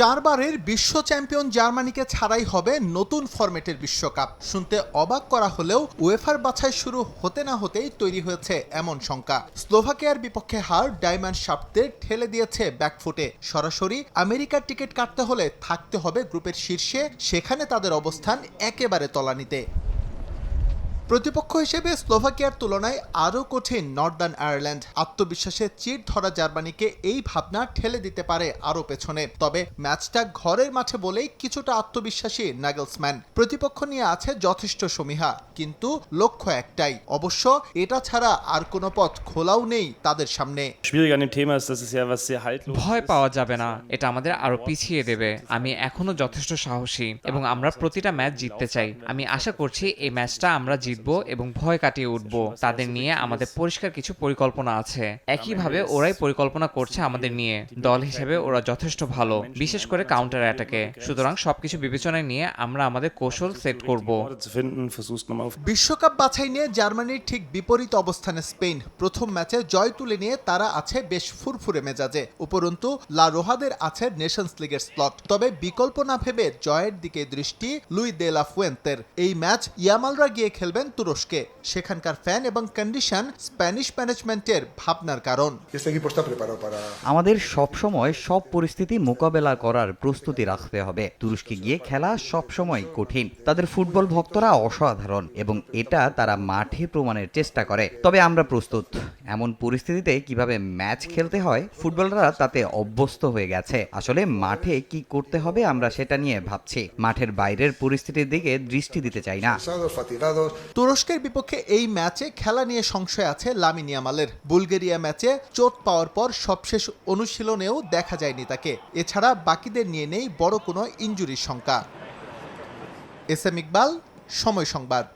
চারবারের বিশ্ব চ্যাম্পিয়ন জার্মানিকে ছাড়াই হবে নতুন ফরম্যাটের বিশ্বকাপ। শুনতে অবাক করা হলেও ওয়েফার বাছাই শুরু হতে না হতেই তৈরি হয়েছে এমন শঙ্কা। স্লোভাকিয়ার বিপক্ষে হার ডায়মন্ড শাফটদের ঠেলে দিয়েছে ব্যাকফুটে। সরাসরি আমেরিকার টিকিট কাটতে হলে থাকতে হবে গ্রুপের শীর্ষে, সেখানে তাদের অবস্থান একেবারে তলানিতে। প্রতিপক্ষ হিসেবে স্লোভাকিয়ার তুলনায় আরও কঠিন নর্দার্ন আয়ারল্যান্ড। আত্মবিশ্বাসে চির ধরা জার্মানিকে এই ভাবনা ঠেলে দিতে পারে আরও পেছনে। তবে ম্যাচটা ঘরের মাঠে বলেই কিছুটা আত্মবিশ্বাসী নাগেলসম্যান। প্রতিপক্ষ নিয়ে আছে যথেষ্ট সমীহা কিন্তু লক্ষ্য একটাই অবশ্য এটা ছাড়া আর কোনো পথ খোলাও নেই তাদের সামনে। Schwierig an dem Thema ist, dass es ja was sehr haltlos ভয় পাওয়া যাবে না এটা আমাদের আরও পিছিয়ে দেবে। আমি এখনও যথেষ্ট সাহসী এবং আমরা প্রতিটা ম্যাচ জিততে চাই। আমি আশা করছি এই ম্যাচটা আমরা জিতবো এবং ভয় কাটিয়ে উঠবো। তাদের নিয়ে আমাদের পরিষ্কার কিছু পরিকল্পনা আছে। একইভাবে ওরাই পরিকল্পনা করছে আমাদের নিয়ে। দল হিসেবে ওরা যথেষ্ট ভালো, বিশেষ করে কাউন্টার অ্যাটাকে সুতরাং সবকিছু বিবেচনায় নিয়ে আমরা আমাদের কৌশল সেট করব। বিশ্বকাপ বাছাই নিয়ে জার্মানির ঠিক বিপরীত অবস্থানে স্পেন। প্রথম ম্যাচে জয় তুলে নিয়ে তারা আছে বেশ ফুরফুরে মেজাজে। উপরন্তু, লা রোহাদের আছে নেশনস লিগের স্লট তবে বিকল্প না ভেবে জয়ের দিকে দৃষ্টি লুই দে লা ফুয়েন্তের। এই ম্যাচ ইয়ামালরা গিয়ে খেলবেন তুরস্কে সেখানকার ফ্যান এবং কন্ডিশন স্প্যানিশ ম্যানেজমেন্টের ভাবনার কারণ। আমাদের সব সময় সব পরিস্থিতি মোকাবেলা করার প্রস্তুতি রাখতে হবে। তুরস্কে গিয়ে খেলা সব সময় কঠিন। তাদের ফুটবল ভক্তরা অসাধারণ এবং এটা তারা মাঠে প্রমাণের চেষ্টা করে। তবে আমরা প্রস্তুত। এমন পরিস্থিতিতে কীভাবে ম্যাচ খেলতে হয় ফুটবলাররা তাতে অভ্যস্ত হয়ে গেছে। আসলে মাঠে কি করতে হবে আমরা সেটা নিয়ে ভাবছি। মাঠের বাইরের পরিস্থিতির দিকে দৃষ্টি দিতে চাই না। তুরস্কের বিপক্ষে এই ম্যাচে খেলা নিয়ে সংশয় আছে লামিন ইয়ামালের। বুলগেরিয়া ম্যাচে চোট পাওয়ার পর সবশেষ অনুশীলনেও দেখা যায়নি তাকে। এছাড়া বাকিদের নিয়ে নেই বড় কোনো ইঞ্জুরির শঙ্কা। এস এম ইকবাল, সময় সংবাদ।